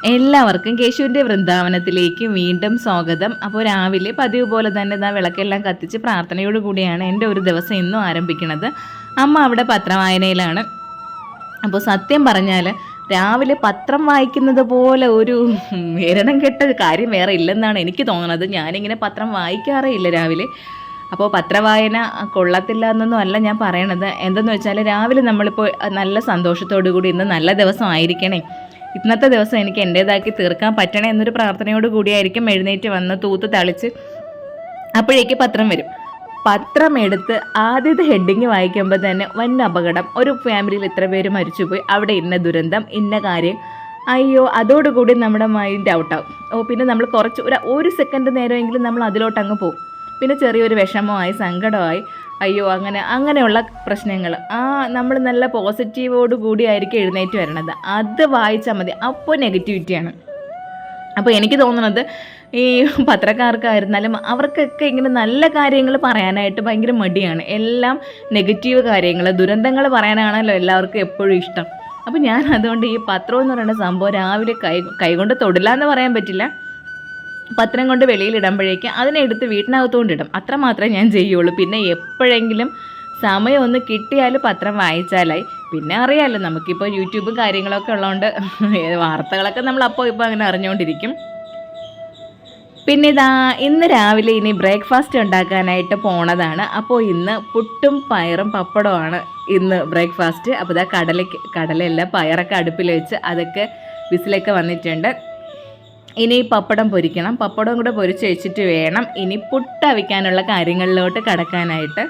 എല്ലാവർക്കും കേശുവിന്റെ വൃന്ദാവനത്തിലേക്ക് വീണ്ടും സ്വാഗതം അപ്പോൾ രാവിലെ പതിവ് പോലെ തന്നെ ഇതാ വിളക്കെല്ലാം കത്തിച്ച് പ്രാർത്ഥനയോട് കൂടിയാണ് എന്റെ ഒരു ദിവസം ഇന്നും ആരംഭിക്കുന്നത് അമ്മ അവിടെ പത്രവായനയിലാണ് അപ്പോൾ സത്യം പറഞ്ഞാൽ രാവിലെ പത്രം വായിക്കുന്നത് പോലെ ഒരു എരണം കെട്ട കാര്യം വേറെ ഇല്ലെന്നാണ് എനിക്ക് തോന്നുന്നത് ഞാനിങ്ങനെ പത്രം വായിക്കാറേ ഇല്ല രാവിലെ അപ്പോൾ പത്രവായന കൊള്ളത്തില്ല എന്നൊന്നും അല്ല ഞാൻ പറയണത് എന്തെന്ന് വെച്ചാൽ രാവിലെ നമ്മളിപ്പോൾ നല്ല സന്തോഷത്തോടു കൂടി ഇന്ന് നല്ല ദിവസം ആയിരിക്കണേ ഇന്നത്തെ ദിവസം എനിക്ക് എന്റേതാക്കി തീർക്കാൻ പറ്റണേ എന്നൊരു പ്രാർത്ഥനയോട് കൂടിയായിരിക്കും എഴുന്നേറ്റ് വന്ന് തൂത്ത് തളിച്ച് അപ്പോഴേക്ക് പത്രം വരും. പത്രം എടുത്ത് ആദ്യത്തെ ഹെഡിങ് വായിക്കുമ്പോൾ തന്നെ വൻ അപകടം. ഒരു ഫാമിലിയിൽ ഇത്ര പേര് മരിച്ചുപോയി. അവിടെ ഇന്ന ദുരന്തം ഇന്ന കാര്യം. അയ്യോ അതോടുകൂടി നമ്മുടെ മൈൻഡ് ഔട്ടാവും ഓ പിന്നെ നമ്മൾ കുറച്ച് ഒരു ഒരു സെക്കൻഡ് നേരമെങ്കിലും നമ്മൾ അതിലോട്ടങ്ങ് പോകും പിന്നെ ചെറിയൊരു വിഷമമായി സങ്കടമായി. അയ്യോ അങ്ങനെ അങ്ങനെയുള്ള പ്രശ്നങ്ങൾ ആ നമ്മൾ നല്ല പോസിറ്റീവോട് കൂടിയായിരിക്കും എഴുന്നേറ്റ് വരണത്. അത് വായിച്ചാൽ മതി. അപ്പോൾ നെഗറ്റിവിറ്റിയാണ് അപ്പോൾ എനിക്ക് തോന്നുന്നത് ഈ പത്രക്കാർക്കായിരുന്നാലും അവർക്കൊക്കെ ഇങ്ങനെ നല്ല കാര്യങ്ങൾ പറയാനായിട്ട് ഭയങ്കര മടിയാണ്. എല്ലാം നെഗറ്റീവ് കാര്യങ്ങൾ ദുരന്തങ്ങൾ പറയാനാണല്ലോ എല്ലാവർക്കും എപ്പോഴും ഇഷ്ടം. അപ്പോൾ ഞാൻ അതുകൊണ്ട് ഈ പത്രം എന്ന് പറയുന്ന സംഭവം രാവിലെ കൈ കൈകൊണ്ട് തൊടില്ല എന്ന് പറയാൻ പറ്റില്ല. പത്രം കൊണ്ട് വെളിയിലിടുമ്പോഴേക്ക് അതിനെടുത്ത് വീട്ടിനകത്തുകൊണ്ട് ഇടും. അത്ര മാത്രമേ ഞാൻ ചെയ്യുള്ളൂ. പിന്നെ എപ്പോഴെങ്കിലും സമയം ഒന്ന് കിട്ടിയാൽ പത്രം വായിച്ചാലായി. പിന്നെ അറിയാമല്ലോ നമുക്കിപ്പോൾ യൂട്യൂബും കാര്യങ്ങളൊക്കെ ഉള്ളതുകൊണ്ട് വാർത്തകളൊക്കെ നമ്മൾ അപ്പോൾ ഇപ്പോൾ അങ്ങനെ അറിഞ്ഞുകൊണ്ടിരിക്കും പിന്നെ ഇതാ ഇന്ന് രാവിലെ ഇനി ബ്രേക്ക്ഫാസ്റ്റ് ഉണ്ടാക്കാനായിട്ട് പോണതാണ്. അപ്പോൾ ഇന്ന് പുട്ടും പയറും പപ്പടമാണ് ഇന്ന് ബ്രേക്ക്ഫാസ്റ്റ്. അപ്പോൾ ഇതാ കടലയ്ക്ക് കടലയല്ല പയറൊക്കെ അടുപ്പിൽ വെച്ച് അതൊക്കെ വിസിലൊക്കെ വന്നിട്ടുണ്ട്. ഇനി പപ്പടം പൊരിക്കണം. പപ്പടം കൂടെ പൊരിച്ച് വെച്ചിട്ട് വേണം. ഇനി പുട്ട് അവിക്കാനുള്ള കാര്യങ്ങളിലോട്ട് കടക്കാനായിട്ട്.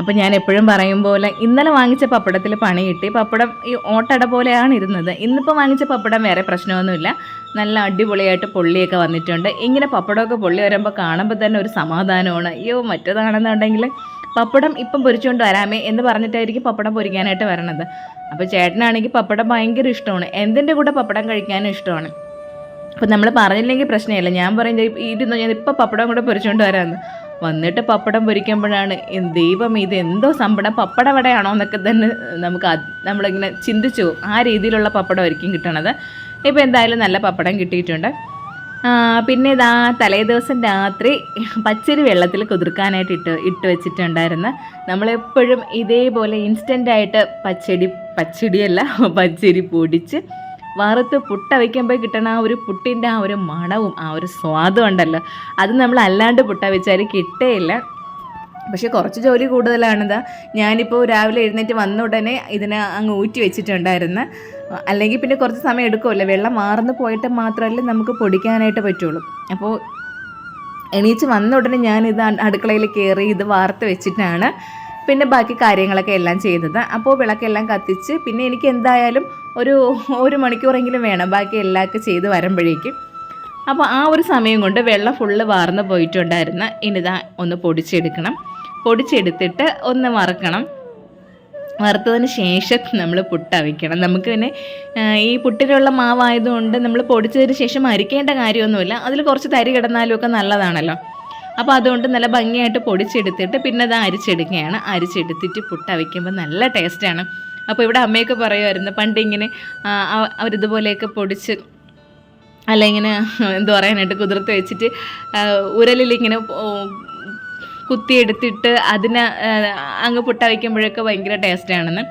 അപ്പോൾ ഞാൻ എപ്പോഴും പറയും പോലെ ഇന്നലെ വാങ്ങിച്ച പപ്പടത്തിൽ പണി കിട്ടി. പപ്പടം ഈ ഓട്ടട പോലെയാണ് ഇരുന്നത്. ഇന്നിപ്പോൾ വാങ്ങിച്ച പപ്പടം വേറെ പ്രശ്നമൊന്നുമില്ല. നല്ല അടിപൊളിയായിട്ട് പൊള്ളിയൊക്കെ വന്നിട്ടുണ്ട്. ഇങ്ങനെ പപ്പടമൊക്കെ പൊള്ളി വരുമ്പോൾ കാണുമ്പോൾ തന്നെ ഒരു സമാധാനമാണ്. അയ്യോ മറ്റേതാണെന്നുണ്ടെങ്കിൽ പപ്പടം ഇപ്പം പൊരിച്ചുകൊണ്ട് വരാമേ എന്ന് പറഞ്ഞിട്ടായിരിക്കും പപ്പടം പൊരിക്കാനായിട്ട് വരണത്. അപ്പോൾ ചേട്ടനാണെങ്കിൽ പപ്പടം ഭയങ്കര ഇഷ്ടമാണ്. എന്തിന്റെ കൂടെ പപ്പടം കഴിക്കാനും ഇഷ്ടമാണ്? അപ്പം നമ്മൾ പറഞ്ഞില്ലെങ്കിൽ പ്രശ്നമില്ല. ഞാൻ പറയും ഇരുന്നു ഞാൻ ഇപ്പോൾ പപ്പടം കൂടെ പൊരിച്ചുകൊണ്ട് വരാമെന്ന്. വന്നിട്ട് പപ്പടം പൊരിക്കുമ്പോഴാണ് ദൈവം ഇത് എന്തോ സമ്പടം പപ്പട വടയാണോ എന്നൊക്കെ തന്നെ നമുക്ക് നമ്മളിങ്ങനെ ചിന്തിച്ചു ആ രീതിയിലുള്ള പപ്പടം പപ്പടമായിരിക്കും കിട്ടണത്. ഇപ്പോൾ എന്തായാലും നല്ല പപ്പടം കിട്ടിയിട്ടുണ്ട്. പിന്നെ ഇതാ തലേ ദിവസം രാത്രി പച്ചരി വെള്ളത്തിൽ കുതിർക്കാനായിട്ട് ഇട്ട് ഇട്ട് വെച്ചിട്ടുണ്ടായിരുന്നു. നമ്മളെപ്പോഴും ഇതേപോലെ ഇൻസ്റ്റന്റായിട്ട് പച്ചടി പച്ചടിയല്ല പച്ചരി പൊടിച്ച് വറുത്ത് പുട്ട വയ്ക്കുമ്പോൾ കിട്ടണ ആ ഒരു പുട്ടിന്റെ ആ ഒരു മണവും ആ ഒരു സ്വാദും ഉണ്ടല്ലോ. അത് നമ്മൾ അല്ലാണ്ട് പുട്ട വെച്ചാൽ കിട്ടേയില്ല. പക്ഷെ കുറച്ച് ജോലി കൂടുതലാണിത്. ഞാനിപ്പോൾ രാവിലെ എഴുന്നേറ്റ് വന്ന ഉടനെ ഇതിനെ അങ്ങ് ഊറ്റി വെച്ചിട്ടുണ്ടായിരുന്നു. അല്ലെങ്കിൽ പിന്നെ കുറച്ച് സമയം എടുക്കുമല്ലോ. വെള്ളം മാറുന്നു പോയിട്ട് മാത്രമല്ലേ നമുക്ക് പൊടിക്കാനായിട്ട് പറ്റുള്ളൂ. അപ്പോൾ എണീച്ച് വന്ന ഉടനെ ഞാനിത് അടുക്കളയിൽ കയറി ഇത് വാർത്ത് വെച്ചിട്ടാണ് പിന്നെ ബാക്കി കാര്യങ്ങളൊക്കെ എല്ലാം ചെയ്തത്. അപ്പോൾ വിളക്കെല്ലാം കത്തിച്ച് പിന്നെ എനിക്ക് എന്തായാലും ഒരു ഒരു മണിക്കൂറെങ്കിലും വേണം ബാക്കി എല്ലാവർക്കും ചെയ്ത് വരുമ്പോഴേക്കും. അപ്പോൾ ആ ഒരു സമയം കൊണ്ട് വെള്ളം ഫുള്ള് വാർന്ന് പോയിട്ടുണ്ടായിരുന്നു. ഇനിതാ ഒന്ന് പൊടിച്ചെടുക്കണം. പൊടിച്ചെടുത്തിട്ട് ഒന്ന് വറക്കണം. വറുത്തതിന് ശേഷം നമ്മൾ പുട്ട് അവിക്കണം. നമുക്ക് പിന്നെ ഈ പുട്ടിലുള്ള മാവായതുകൊണ്ട് നമ്മൾ പൊടിച്ചതിന് ശേഷം അരിക്കേണ്ട കാര്യമൊന്നുമില്ല. അതിൽ കുറച്ച് തരി കിടന്നാലും ഒക്കെ നല്ലതാണല്ലോ. അപ്പോൾ അതുകൊണ്ട് നല്ല ഭംഗിയായിട്ട് പൊടിച്ചെടുത്തിട്ട് പിന്നെ അത് അരിച്ചെടുക്കുകയാണ്. അരിച്ചെടുത്തിട്ട് പുട്ട് അവിക്കുമ്പോൾ നല്ല ടേസ്റ്റാണ് അപ്പോൾ ഇവിടെ അമ്മയൊക്കെ പറയുമായിരുന്നു പണ്ട് ഇങ്ങനെ അവരിതുപോലെയൊക്കെ പൊടിച്ച് അല്ലെങ്കിൽ ഇങ്ങനെ എന്തു പറയാനായിട്ട് കുതിർത്ത് വെച്ചിട്ട് ഉരലിൽ ഇങ്ങനെ കുത്തിയെടുത്തിട്ട് അതിന് അങ്ങ് പുട്ട വയ്ക്കുമ്പോഴൊക്കെ ഭയങ്കര ടേസ്റ്റാണെന്ന്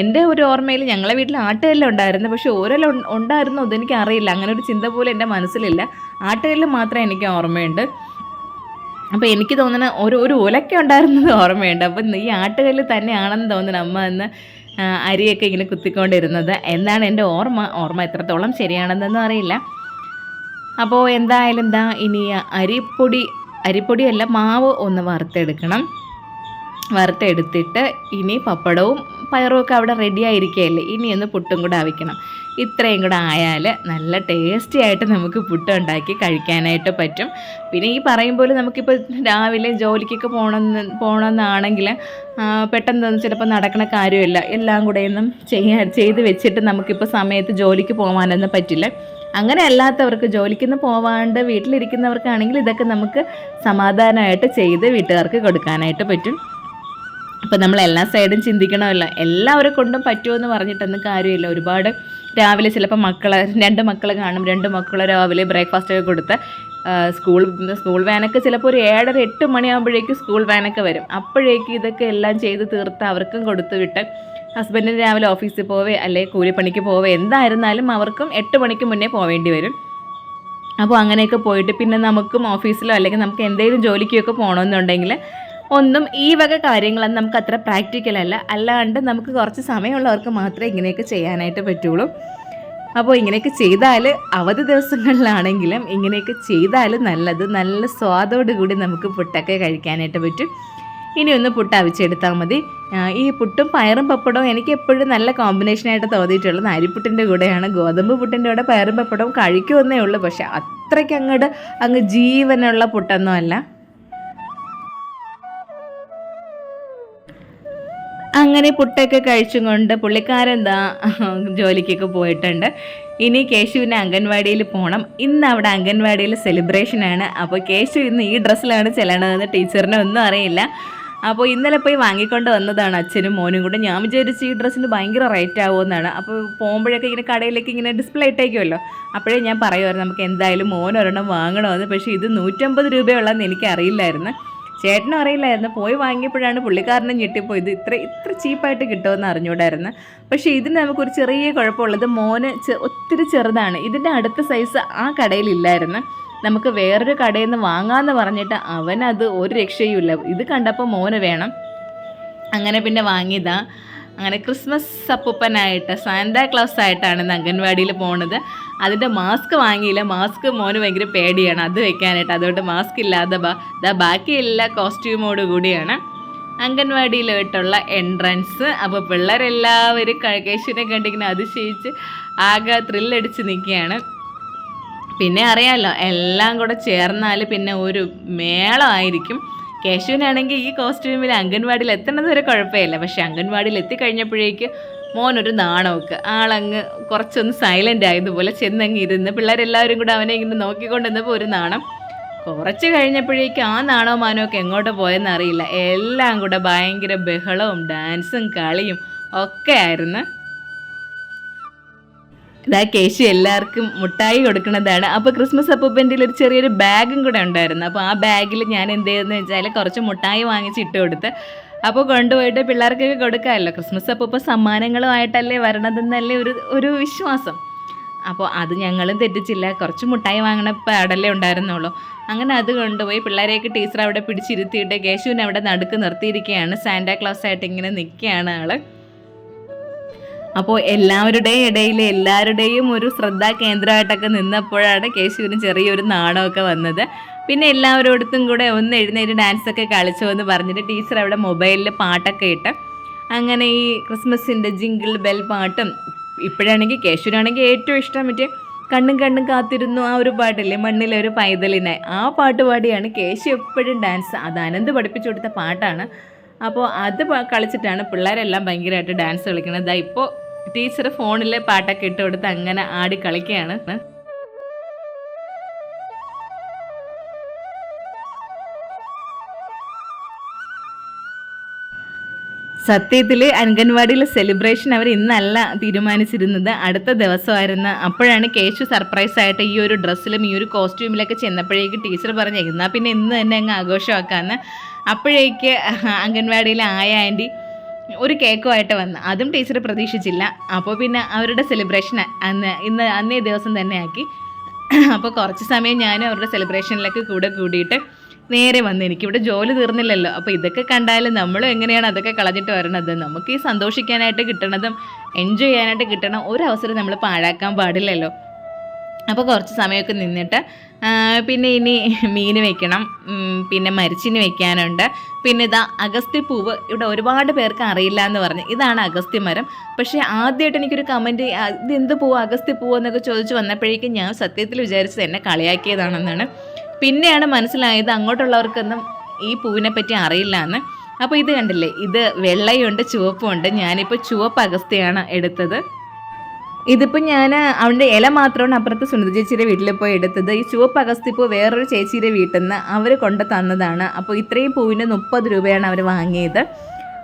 എന്റെ ഒരു ഓർമ്മയിൽ ഞങ്ങളെ വീട്ടിൽ ആട്ടുകല്ല് ഉണ്ടായിരുന്നു. പക്ഷേ ഓരോ ഉണ്ടായിരുന്നു അതെനിക്ക് അറിയില്ല. അങ്ങനെ ഒരു ചിന്ത പോലും എന്റെ മനസ്സിലില്ല. ആട്ടുകല്ല് മാത്രമേ എനിക്ക് ഓർമ്മയുണ്ട്. അപ്പോൾ എനിക്ക് തോന്നുന്ന ഒരു ഒരു ഉലക്ക ഉണ്ടായിരുന്നത് ഓർമ്മയുണ്ട്. അപ്പം ഈ ആട്ടുകല്ല് തന്നെയാണെന്ന് തോന്നുന്നു അമ്മ എന്ന് അരിയൊക്കെ ഇങ്ങനെ കുത്തിക്കൊണ്ടിരുന്നത്. എന്നാണ് എന്റെ ഓർമ്മ. ഓർമ്മ എത്രത്തോളം ശരിയാണെന്നൊന്നും അറിയില്ല. അപ്പോൾ എന്തായാലും എന്താ ഇനി അരിപ്പൊടി അരിപ്പൊടിയല്ല മാവ് ഒന്ന് വറുത്തെടുക്കണം. വറുത്തെടുത്തിട്ട് ഇനി പപ്പടവും പയറും ഒക്കെ അവിടെ റെഡി ആയിരിക്കുകയല്ലേ? ഇനി ഒന്ന് പുട്ടും കൂടെ ആവിക്കണം. ഇത്രയും കൂടെ ആയാൽ നല്ല ടേസ്റ്റി ആയിട്ട് നമുക്ക് പുട്ട് ഉണ്ടാക്കി കഴിക്കാനായിട്ട് പറ്റും. പിന്നെ ഈ പറയുമ്പോൾ നമുക്കിപ്പോൾ രാവിലെ ജോലിക്കൊക്കെ പോകണമെന്ന് പോകണമെന്നാണെങ്കിൽ പെട്ടെന്ന് ചിലപ്പോൾ നടക്കണ കാര്യമില്ല. എല്ലാം കൂടെ ഒന്നും ചെയ്യാൻ ചെയ്ത് വെച്ചിട്ട് നമുക്കിപ്പോൾ സമയത്ത് ജോലിക്ക് പോകാനൊന്നും പറ്റില്ല. അങ്ങനെ അല്ലാത്തവർക്ക് ജോലിക്കൊന്നും പോവാണ്ട് വീട്ടിലിരിക്കുന്നവർക്കാണെങ്കിൽ ഇതൊക്കെ നമുക്ക് സമാധാനമായിട്ട് ചെയ്ത് വീട്ടുകാർക്ക് കൊടുക്കാനായിട്ട് പറ്റും. അപ്പം നമ്മൾ എല്ലാ സൈഡും ചിന്തിക്കണമല്ലോ. എല്ലാവരെ കൊണ്ടും പറ്റുമെന്ന് പറഞ്ഞിട്ടൊന്നും കാര്യമില്ല. ഒരുപാട് രാവിലെ ചിലപ്പോൾ മക്കളെ രണ്ട് മക്കൾ കാണും. രണ്ട് മക്കൾ രാവിലെ ബ്രേക്ക്ഫാസ്റ്റ് ഒക്കെ കൊടുത്ത് സ്കൂൾ സ്കൂൾ വാനൊക്കെ ചിലപ്പോൾ ഒരു ഏഴര എട്ട് മണിയാകുമ്പോഴേക്കും സ്കൂൾ വാനൊക്കെ വരും. അപ്പോഴേക്കും ഇതൊക്കെ എല്ലാം ചെയ്ത് തീർത്ത് അവർക്കും കൊടുത്തു വിട്ട് ഹസ്ബൻഡിന് രാവിലെ ഓഫീസിൽ പോവേ അല്ലെങ്കിൽ കൂലിപ്പണിക്ക് പോവേ എന്തായിരുന്നാലും അവർക്കും എട്ട് മണിക്ക് മുന്നേ പോവേണ്ടി വരും. അപ്പോൾ അങ്ങനെയൊക്കെ പോയിട്ട് പിന്നെ നമുക്കും ഓഫീസിലോ അല്ലെങ്കിൽ നമുക്ക് എന്തെങ്കിലും ജോലിക്കൊക്കെ പോകണമെന്നുണ്ടെങ്കിൽ ഒന്നും ഈ വക കാര്യങ്ങളൊന്നും നമുക്ക് അത്ര പ്രാക്ടിക്കൽ അല്ല. അല്ലാണ്ട് നമുക്ക് കുറച്ച് സമയമുള്ളവർക്ക് മാത്രമേ ഇങ്ങനെയൊക്കെ ചെയ്യാനായിട്ട് പറ്റുള്ളൂ. അപ്പോൾ ഇങ്ങനെയൊക്കെ ചെയ്താൽ അവധി ദിവസങ്ങളിലാണെങ്കിലും ഇങ്ങനെയൊക്കെ ചെയ്താൽ നല്ലത്. നല്ല സ്വാദോടുകൂടി നമുക്ക് പുട്ടൊക്കെ കഴിക്കാനായിട്ട് പറ്റും. ഇനി ഒന്ന് പുട്ട് അവിച്ചെടുത്താൽ മതി. ഈ പുട്ടും പയറും പപ്പടവും എനിക്ക് എപ്പോഴും നല്ല കോമ്പിനേഷനായിട്ട് തോന്നിയിട്ടുള്ളത് അരിപ്പുട്ടിന്റെ കൂടെയാണ്. ഗോതമ്പ് പുട്ടിന്റെ കൂടെ പയറും പപ്പടവും കഴിക്കുമെന്നേ ഉള്ളൂ. പക്ഷേ അത്രയ്ക്ക് അങ്ങോട്ട് അങ്ങ് ജീവനുള്ള പുട്ടൊന്നും അല്ല. അങ്ങനെ പുട്ടൊക്കെ കഴിച്ചും കൊണ്ട് പുള്ളിക്കാരെന്താ ജോലിക്കൊക്കെ പോയിട്ടുണ്ട്. ഇനി കേശുവിന് അംഗൻവാടിയിൽ പോകണം ഇന്ന് അവിടെ അംഗൻവാടിയിൽ സെലിബ്രേഷനാണ് അപ്പോൾ കേശു ഇന്ന് ഈ ഡ്രസ്സിലാണ് ചെല്ലണതെന്ന് ടീച്ചറിനെ ഒന്നും അറിയില്ല. അപ്പോൾ ഇന്നലെ പോയി വാങ്ങിക്കൊണ്ട് വന്നതാണ് അച്ഛനും മോനും കൂടെ. ഞാൻ വിചാരിച്ചു ഈ ഡ്രസ്സിന് ഭയങ്കര റേറ്റ് ആവുമെന്നാണ് അപ്പോൾ പോകുമ്പോഴൊക്കെ ഇങ്ങനെ കടയിലേക്ക് ഇങ്ങനെ ഡിസ്പ്ലേ ഇട്ടേക്കുമല്ലോ അപ്പോഴേ ഞാൻ പറയുമായിരുന്നു നമുക്ക് എന്തായാലും മോൻ ഒരെണ്ണം വാങ്ങണമെന്ന്. പക്ഷേ ഇത് നൂറ്റമ്പത് രൂപയുള്ളതെന്ന് എനിക്ക് അറിയില്ലായിരുന്നു ചേട്ടനും അറിയില്ലായിരുന്നു പോയി വാങ്ങിയപ്പോഴാണ് പുള്ളിക്കാരനെ ഞെട്ടിപ്പോയി ഇത് ഇത്ര ഇത്ര ചീപ്പായിട്ട് കിട്ടുമെന്ന് അറിഞ്ഞൂടായിരുന്നു പക്ഷേ ഇതിന് നമുക്കൊരു ചെറിയ കുഴപ്പമുള്ളത് മോന് ഒത്തിരി ചെറുതാണ്. ഇതിന്റെ അടുത്ത സൈസ് ആ കടയിലില്ലായിരുന്നു. നമുക്ക് വേറൊരു കടയിൽ നിന്ന് വാങ്ങാമെന്ന് പറഞ്ഞിട്ട് അവനത് ഒരു രക്ഷയുമില്ല. ഇത് കണ്ടപ്പോൾ മോന് വേണം. അങ്ങനെ പിന്നെ വാങ്ങിയതാ. അങ്ങനെ ക്രിസ്മസ് അപ്പൂപ്പനായിട്ട് സാന്താ ക്ലാസ് ആയിട്ടാണ് ഇന്ന് അംഗൻവാടിയിൽ പോണത്. അതിന്റെ മാസ്ക് വാങ്ങിയില്ല. മാസ്ക് മോന് ഭയങ്കര പേടിയാണ്. അത് വെക്കാനായിട്ട്. അതുകൊണ്ട് മാസ്ക് ഇല്ലാതെ ബാ ബാക്കി എല്ലാ കോസ്റ്റ്യൂമോട് കൂടിയാണ് അംഗൻവാടിയിലോട്ടുള്ള എൻട്രൻസ്. അപ്പോൾ പിള്ളേരെല്ലാവരും ക- കേശുവിനെ കണ്ടിങ്ങനെ അതിശയിച്ച് ആകെ ത്രില്ലടിച്ച് നിൽക്കുകയാണ്. പിന്നെ അറിയാമല്ലോ എല്ലാം കൂടെ ചേർന്നാൽ പിന്നെ ഒരു മേളമായിരിക്കും. കേശുവിനാണെങ്കിൽ ഈ കോസ്റ്റ്യൂമിൽ അംഗൻവാടിയിൽ എത്തുന്നത് വരെ കുഴപ്പമില്ല. പക്ഷെ അംഗൻവാടിയിൽ എത്തിക്കഴിഞ്ഞപ്പോഴേക്ക് മോനൊരു നാണമൊക്കെ ആളങ്ങ് കുറച്ചൊന്ന് സൈലന്റ് ആയതുപോലെ ചെന്നങ്ങ് ഇരുന്ന് പിള്ളേരെല്ലാവരും കൂടെ അവനെ ഇങ്ങനെ നോക്കിക്കൊണ്ടിരുന്നപ്പോൾ ഒരു നാണം. കുറച്ച് കഴിഞ്ഞപ്പോഴേക്കും ആ നാണോ മാനോ എങ്ങോട്ട് പോയെന്നറിയില്ല. എല്ലാം കൂടെ ഭയങ്കര ബഹളവും ഡാൻസും കളിയും ഒക്കെ ആയിരുന്നു. ഇതാ കേശു എല്ലാവർക്കും മുട്ടായി കൊടുക്കുന്നതാണ്. അപ്പോൾ ക്രിസ്മസ് അപ്പൂപ്പന്റെ ഒരു ചെറിയൊരു ബാഗും കൂടെ ഉണ്ടായിരുന്നു. അപ്പോൾ ആ ബാഗിൽ ഞാൻ എന്ത് ചെയ്തെന്ന് വെച്ചാൽ കുറച്ച് മുട്ടായി വാങ്ങിച്ച് ഇട്ട് കൊടുത്ത് അപ്പോൾ കൊണ്ടുപോയിട്ട് പിള്ളേർക്കൊക്കെ കൊടുക്കാമല്ലോ. ക്രിസ്മസ് അപ്പൂപ്പ സമ്മാനങ്ങളുമായിട്ടല്ലേ വരണതെന്നല്ലേ ഒരു ഒരു വിശ്വാസം. അപ്പോൾ അത് ഞങ്ങളും തെറ്റിച്ചില്ല. കുറച്ച് മുട്ടായി വാങ്ങണ പാടല്ലേ ഉണ്ടായിരുന്നുള്ളൂ. അങ്ങനെ അത് കൊണ്ടുപോയി പിള്ളേരെയൊക്കെ ടീച്ചർ അവിടെ പിടിച്ചിരുത്തിയിട്ട് കേശുവിനെ അവിടെ നടുക്ക് നിർത്തിയിരിക്കുകയാണ്. സാന്റാ ക്ലാസ് ആയിട്ട് ഇങ്ങനെ നിൽക്കുകയാണ് ആൾ. അപ്പോൾ എല്ലാവരുടെയും ഇടയിൽ എല്ലാവരുടെയും ഒരു ശ്രദ്ധാ കേന്ദ്രമായിട്ടൊക്കെ നിന്നപ്പോഴാണ് കേശുവിന് ചെറിയൊരു നാണമൊക്കെ വന്നത്. പിന്നെ എല്ലാവരോടത്തും കൂടെ ഒന്ന് എഴുന്നേറ്റ് ഡാൻസൊക്കെ കളിച്ചോ എന്ന് പറഞ്ഞിട്ട് ടീച്ചർ അവിടെ മൊബൈലിൽ പാട്ടൊക്കെ ഇട്ട് അങ്ങനെ ഈ ക്രിസ്മസിന്റെ ജിങ്കിൾ ബെൽ പാട്ടും ഇപ്പോഴാണെങ്കിൽ കേശുവിനാണെങ്കിൽ ഏറ്റവും ഇഷ്ടം മറ്റേ കണ്ണും കണ്ണും കാത്തിരുന്നു ആ ഒരു പാട്ടില്ലേ മണ്ണിലെ ഒരു പൈതലിനെ. ആ പാട്ട് പാടിയാണ് കേശു എപ്പോഴും ഡാൻസ് അത് അനന്ത് പഠിപ്പിച്ചു കൊടുത്ത പാട്ടാണ്. അപ്പോൾ അത് കളിച്ചിട്ടാണ് പിള്ളേരെല്ലാം ഭയങ്കരമായിട്ട് ഡാൻസ് കളിക്കുന്നത് ഇപ്പോൾ ടീച്ചർ ഫോണിലെ പാട്ടൊക്കെ ഇട്ട് കൊടുത്ത് അങ്ങനെ ആടി കളിക്കുകയാണ്. സത്യത്തിൽ അംഗൻവാടിയിലെ സെലിബ്രേഷൻ അവർ ഇന്നല്ല തീരുമാനിച്ചിരുന്നത്. അടുത്ത ദിവസമായിരുന്നു അപ്പോഴാണ് കേശു സർപ്രൈസ് ആയിട്ട് ഈ ഒരു ഡ്രസ്സിലും ഈ ഒരു കോസ്റ്റ്യൂമിലൊക്കെ ചെന്നപ്പോഴേക്ക് ടീച്ചർ പറഞ്ഞു പിന്നെ ഇന്ന് തന്നെ അങ്ങ് ആഘോഷമാക്കാമെന്ന് അപ്പോഴേക്ക് അംഗൻവാടിയിലെ ആയ ആന്റി ഒരു കേക്കുമായിട്ട് വന്ന്. അതും ടീച്ചർ പ്രതീക്ഷിച്ചില്ല. അപ്പോൾ പിന്നെ അവരുടെ സെലിബ്രേഷൻ അന്ന് ഇന്ന് അന്നേ ദിവസം തന്നെ ആക്കി. അപ്പോൾ കുറച്ച് സമയം ഞാനും അവരുടെ സെലിബ്രേഷനിലൊക്കെ കൂടെ കൂടിയിട്ട് നേരെ വന്ന് എനിക്കിവിടെ ജോലി തീർന്നില്ലല്ലോ. അപ്പോൾ ഇതൊക്കെ കണ്ടാലും നമ്മളും എങ്ങനെയാണ് അതൊക്കെ കളഞ്ഞിട്ട് വരണത്? നമുക്ക് ഈ സന്തോഷിക്കാനായിട്ട് കിട്ടണതും എൻജോയ് ചെയ്യാനായിട്ട് കിട്ടണ ഒരു അവസരം നമ്മൾ പാഴാക്കാൻ പാടില്ലല്ലോ. അപ്പോൾ കുറച്ച് സമയമൊക്കെ നിന്നിട്ട് പിന്നെ ഇനി മീൻ വെക്കണം. പിന്നെ മരിച്ചിന് വെക്കാനുണ്ട്. പിന്നെ ഇതാ അഗസ്ത്യ പൂവ് ഇവിടെ ഒരുപാട് പേർക്ക് അറിയില്ല എന്ന് പറഞ്ഞ്. ഇതാണ് അഗസ്ത്യ മരം. പക്ഷേ ആദ്യമായിട്ട് എനിക്കൊരു കമന്റ് ഇത് എന്ത് പൂവ്? അഗസ്ത്യപ്പൂവ് എന്നൊക്കെ ചോദിച്ചു വന്നപ്പോഴേക്കും ഞാൻ സത്യത്തിൽ വിചാരിച്ചത് എന്നെ കളിയാക്കിയതാണെന്നാണ്. പിന്നെയാണ് മനസ്സിലായത് അങ്ങോട്ടുള്ളവർക്കൊന്നും ഈ പൂവിനെ പറ്റി അറിയില്ല എന്ന്. അപ്പോൾ ഇത് കണ്ടില്ലേ? ഇത് വെള്ളയുണ്ട് ചുവപ്പുണ്ട്. ഞാനിപ്പോൾ ചുവപ്പ് അഗസ്ത്യയാണ് എടുത്തത്. ഇതിപ്പോൾ ഞാൻ അവന്റെ ഇല മാത്രമാണ് അപ്പുറത്ത് സുനിത ചേച്ചിയുടെ വീട്ടിൽ പോയി എടുത്തത്. ഈ ചുവപ്പ് അഗസ്തിപ്പൂ വേറൊരു ചേച്ചിയുടെ വീട്ടിൽ നിന്ന് അവർ കൊണ്ട് തന്നതാണ്. അപ്പോൾ ഇത്രയും പൂവിന് മുപ്പത് രൂപയാണ് അവർ വാങ്ങിയത്.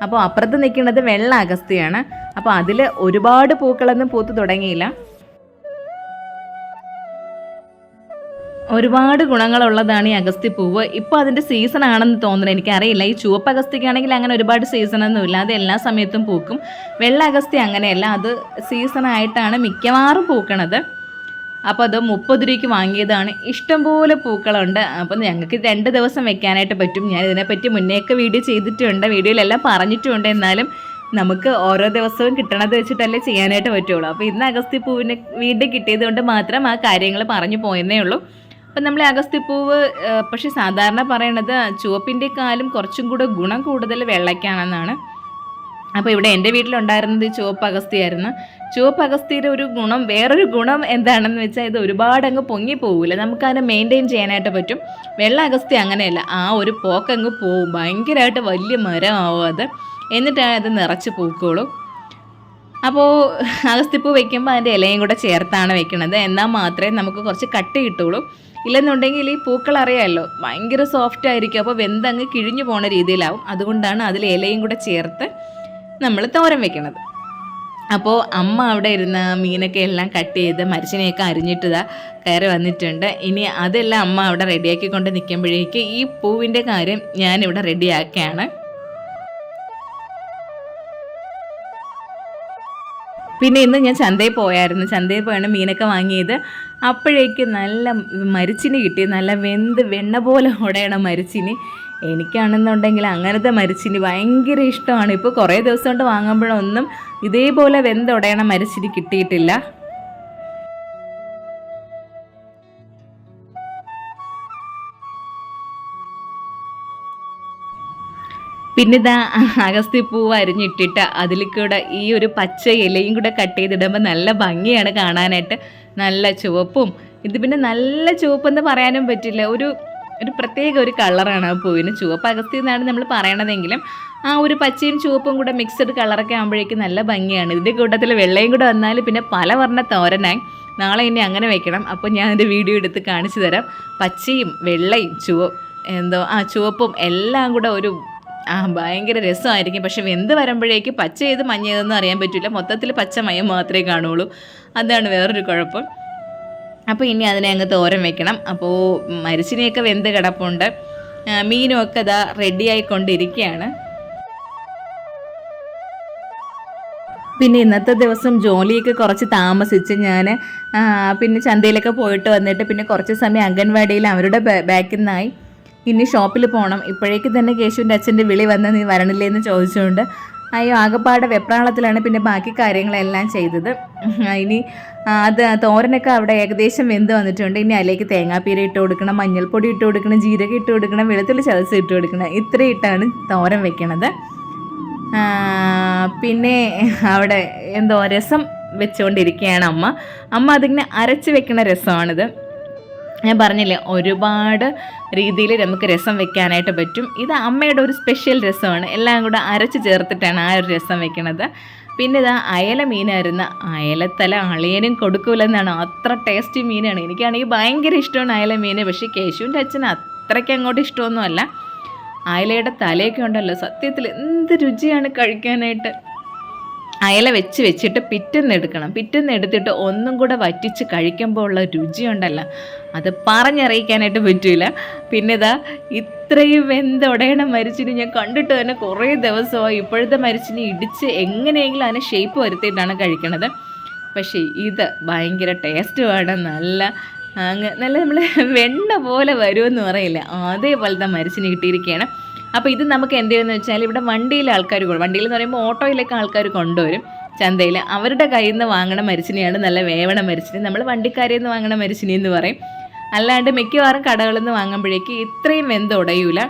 അപ്പോൾ അപ്പുറത്ത് നിൽക്കുന്നത് വെള്ള അഗസ്തിയാണ്. അപ്പോൾ അതിൽ ഒരുപാട് പൂക്കളൊന്നും പൂത്ത് തുടങ്ങിയില്ല. ഒരുപാട് ഗുണങ്ങളുള്ളതാണ് ഈ അഗസ്തി പൂവ് ഇപ്പോൾ അതിന്റെ സീസൺ ആണെന്ന് തോന്നുന്നു. എനിക്കറിയില്ല. ഈ ചുവപ്പ് അഗസ്തിക്കാണെങ്കിൽ അങ്ങനെ ഒരുപാട് സീസണൊന്നുമില്ല അത് എല്ലാ സമയത്തും പൂക്കും. വെള്ള അഗസ്തി അങ്ങനെയല്ല. അത് സീസണായിട്ടാണ് മിക്കവാറും പൂക്കണത്. അപ്പോൾ അത് മുപ്പത് രൂപയ്ക്ക് വാങ്ങിയതാണ്. ഇഷ്ടംപോലെ പൂക്കളുണ്ട്. അപ്പം ഞങ്ങൾക്ക് രണ്ട് ദിവസം വെക്കാനായിട്ട് പറ്റും. ഞാൻ ഇതിനെപ്പറ്റി മുന്നേയൊക്കെ വീഡിയോ ചെയ്തിട്ടുണ്ട്. വീഡിയോയിലെല്ലാം പറഞ്ഞിട്ടുണ്ട്. എന്നാലും നമുക്ക് ഓരോ ദിവസവും കിട്ടണത് വെച്ചിട്ടല്ലേ ചെയ്യാനായിട്ട് പറ്റുള്ളൂ. അപ്പോൾ ഇന്ന് അഗസ്തി പൂവിനെ വീണ്ടും കിട്ടിയത് കൊണ്ട് മാത്രം ആ കാര്യങ്ങൾ പറഞ്ഞു പോയെന്നേ ഉള്ളൂ. അപ്പം നമ്മൾ അഗസ്തിപ്പൂവ് പൂവ് പക്ഷെ സാധാരണ പറയണത് ചുവപ്പിന്റെ കാലും കുറച്ചും കൂടെ ഗുണം കൂടുതൽ വെള്ളയ്ക്കാണെന്നാണ്. അപ്പോൾ ഇവിടെ എന്റെ വീട്ടിലുണ്ടായിരുന്നത് ചുവപ്പ് അഗസ്തിയായിരുന്നു ചുവപ്പ് അഗസ്തിയുടെ ഒരു ഗുണം വേറൊരു ഗുണം എന്താണെന്ന് വെച്ചാൽ ഇത് ഒരുപാട് അങ്ങ് പൊങ്ങി പോവില്ല നമുക്കതിനെ മെയിന്റെയിൻ ചെയ്യാനായിട്ട് പറ്റും. വെള്ള അഗസ്തി അങ്ങനെയല്ല ആ ഒരു പോക്കങ്ങ് പോവും. ഭയങ്കരമായിട്ട് വലിയ മരമാവും അത്. എന്നിട്ടാണ് അത് നിറച്ച് പൂക്കോളും അപ്പോൾ അഗസ്തിപ്പൂ വെക്കുമ്പോൾ അതിന്റെ ഇലയും കൂടെ ചേർത്താണ് വെക്കണത്. എന്നാൽ മാത്രമേ നമുക്ക് കുറച്ച് കട്ടി കിട്ടുള്ളൂ. ഇല്ലെന്നുണ്ടെങ്കിൽ ഈ പൂക്കൾ അറിയാമല്ലോ ഭയങ്കര സോഫ്റ്റ് ആയിരിക്കും. അപ്പോൾ വെന്തങ്ങ് കിഴിഞ്ഞു പോണ രീതിയിലാവും. അതുകൊണ്ടാണ് അതിൽ ഇലയും കൂടെ ചേർത്ത് നമ്മൾ തോരൻ വെക്കണത്. അപ്പോൾ അമ്മ അവിടെ ഇരുന്ന മീനൊക്കെ എല്ലാം കട്ട് ചെയ്ത് മരിച്ചിനെയൊക്കെ അരിഞ്ഞിട്ടതാ കയറി വന്നിട്ടുണ്ട്. ഇനി അതെല്ലാം അമ്മ അവിടെ റെഡിയാക്കിക്കൊണ്ട് നിൽക്കുമ്പോഴേക്ക് ഈ പൂവിന്റെ കാര്യം ഞാനിവിടെ റെഡിയാക്കുകയാണ് പിന്നെ ഇന്ന് ഞാൻ ചന്തയിൽ പോയായിരുന്നു. ചന്തയിൽ പോയാണ് മീനൊക്കെ വാങ്ങിയത്. അപ്പോഴേക്ക് നല്ല മരിച്ചിനി കിട്ടി. നല്ല വെന്ത് വെണ്ണ പോലെ ഉടയണ മരിച്ചിനി. എനിക്കാണെന്നുണ്ടെങ്കിൽ അങ്ങനത്തെ മരിച്ചിനി ഭയങ്കര ഇഷ്ടമാണ്. ഇപ്പോൾ കുറേ ദിവസം കൊണ്ട് വാങ്ങുമ്പോഴൊന്നും ഇതേപോലെ വെന്തുടയണ മരിച്ചിനി കിട്ടിയിട്ടില്ല. പിന്നെ ഇതാ പൂവ് അരിഞ്ഞിട്ടിട്ട് അതിൽ കൂടെ ഈ ഒരു പച്ച ഇലയും കൂടെ കട്ട് ചെയ്തിടുമ്പോൾ നല്ല ഭംഗിയാണ് കാണാനായിട്ട്. നല്ല ചുവപ്പും. ഇത് പിന്നെ നല്ല ചുവപ്പെന്ന് പറയാനും പറ്റില്ല. ഒരു ഒരു പ്രത്യേക ഒരു കളറാണ് ആ പൂവിന് ചുവപ്പ്. അഗസ്തി എന്നാണ് നമ്മൾ പറയണതെങ്കിലും ആ ഒരു പച്ചയും ചുവപ്പും കൂടെ മിക്സഡ് കളറൊക്കെ ആകുമ്പോഴേക്കും നല്ല ഭംഗിയാണ്. ഇതിന്റെ കൂട്ടത്തിൽ വെള്ളയും കൂടെ വന്നാൽ പിന്നെ പല വർണ തോരനായി. നാളെ ഇനി അങ്ങനെ വെക്കണം. അപ്പോൾ ഞാൻ അതിന്റെ വീഡിയോ എടുത്ത് കാണിച്ചു തരാം. പച്ചയും വെള്ളയും ചുവ എന്തോ ആ ചുവപ്പും എല്ലാം കൂടെ ഒരു ആ ഭയങ്കര രസമായിരിക്കും. പക്ഷെ വെന്ത് വരുമ്പോഴേക്ക് പച്ച ചെയ്ത് മഞ്ഞ ഏതെന്ന് അറിയാൻ പറ്റില്ല. മൊത്തത്തിൽ പച്ച മയം മാത്രമേ കാണുള്ളൂ. അതാണ് വേറൊരു കുഴപ്പം. അപ്പോൾ ഇനി അതിനെ അങ്ങ് തോരൻ വെക്കണം. അപ്പോൾ മരിച്ചിനെയൊക്കെ വെന്ത് കിടപ്പുണ്ട്. മീനുമൊക്കെ റെഡി ആയിക്കൊണ്ടിരിക്കുകയാണ്. പിന്നെ ഇന്നത്തെ ദിവസം ജോലിയൊക്കെ കുറച്ച് താമസിച്ച് ഞാൻ പിന്നെ ചന്തയിലൊക്കെ പോയിട്ട് വന്നിട്ട് പിന്നെ കുറച്ച് സമയം അംഗൻവാടിയിൽ അവരുടെ ബാക്കിൽ നിന്നായി. ഇനി ഷോപ്പിൽ പോകണം ഇപ്പോഴേക്ക് തന്നെ കേശുവിന്റെ അച്ഛന്റെ വിളി വന്ന് നീ വരണില്ലേ എന്ന് ചോദിച്ചുകൊണ്ട് അയ്യോ ആകപ്പാടെ വെപ്രാളത്തിലാണ് പിന്നെ ബാക്കി കാര്യങ്ങളെല്ലാം ചെയ്തത്. ഇനി അത് തോരനൊക്കെ അവിടെ ഏകദേശം വെന്ത് വന്നിട്ടുണ്ട്. ഇനി അതിലേക്ക് തേങ്ങാപ്പീര ഇട്ട് കൊടുക്കണം മഞ്ഞൾപ്പൊടി ഇട്ട് കൊടുക്കണം ജീരക ഇട്ട് കൊടുക്കണം വെളുത്തുള്ളി ചതച്ച് ഇട്ട് കൊടുക്കണം. ഇത്രയും ഇട്ടാണ് തോരൻ വെക്കണത്. പിന്നെ അവിടെ എന്തോ രസം വെച്ചുകൊണ്ടിരിക്കുകയാണ് അമ്മ. അമ്മ അതിങ്ങനെ അരച്ച് വെക്കുന്ന രസമാണിത്. ഞാൻ പറഞ്ഞില്ലേ ഒരുപാട് രീതിയിൽ നമുക്ക് രസം വെക്കാനായിട്ട് പറ്റും. ഇത് അമ്മയുടെ ഒരു സ്പെഷ്യൽ രസമാണ്. എല്ലാം കൂടെ അരച്ച് ചേർത്തിട്ടാണ് ആ ഒരു രസം വെക്കണത്. പിന്നെ ഇതാ അയല മീനായിരുന്നു. അയലത്തല അളിയനും കൊടുക്കൂലെന്നാണ്. അത്ര ടേസ്റ്റി മീനാണ്. എനിക്കാണെങ്കിൽ ഭയങ്കര ഇഷ്ടമാണ് അയല മീൻ. പക്ഷേ കേശുവിന്റെ അച്ഛന് അത്രയ്ക്ക് അങ്ങോട്ട് ഇഷ്ടമൊന്നുമല്ല. അയലയുടെ തലയൊക്കെ ഉണ്ടല്ലോ. സത്യത്തിൽ എന്ത് രുചിയാണ് കഴിക്കാനായിട്ട്. അയല വെച്ച് വെച്ചിട്ട് പിറ്റെന്ന് എടുക്കണം. പിറ്റെന്ന് എടുത്തിട്ട് ഒന്നും കൂടെ വറ്റിച്ച് കഴിക്കുമ്പോൾ ഉള്ള രുചിയുണ്ടല്ലോ അത് പറഞ്ഞറിയിക്കാനായിട്ട് പറ്റില്ല പിന്നെ ഇതാ ഇത്രയും വെന്തുടയണ മരിച്ചിന് ഞാൻ കണ്ടിട്ട് തന്നെ കുറേ ദിവസമായി. ഇപ്പോഴത്തെ മരിച്ചിന് ഇടിച്ച് എങ്ങനെയെങ്കിലും അതിനെ ഷേപ്പ് വരുത്തിയിട്ടാണ് കഴിക്കണത്. പക്ഷേ ഇത് ഭയങ്കര ടേസ്റ്റുമാണ് നല്ല അങ്ങ് നല്ല നമ്മൾ വെണ്ണ പോലെ വരുമെന്ന് പറയില്ല. അതേപോലത്തെ മരിച്ചിന് കിട്ടിയിരിക്കുകയാണ് അപ്പോൾ ഇത് നമുക്ക് എന്ത് ചെയ്യുമെന്ന് വെച്ചാൽ ഇവിടെ വണ്ടിയിൽ ആൾക്കാർ വണ്ടിയിൽ എന്ന് പറയുമ്പോൾ ഓട്ടോയിലൊക്കെ ആൾക്കാർ കൊണ്ടുവരും. ചന്തയിൽ അവരുടെ കയ്യിൽ നിന്ന് വാങ്ങണ മരിച്ചിനെയാണ് നല്ല വേവണ മരിച്ചിനി. നമ്മൾ വണ്ടിക്കാരിൽ നിന്ന് വാങ്ങണ മരിച്ചിനി എന്ന് പറയും. അല്ലാണ്ട് മിക്കവാറും കടകളിൽ നിന്ന് വാങ്ങുമ്പോഴേക്ക് ഇത്രയും വെന്ത് ഉടയൂല.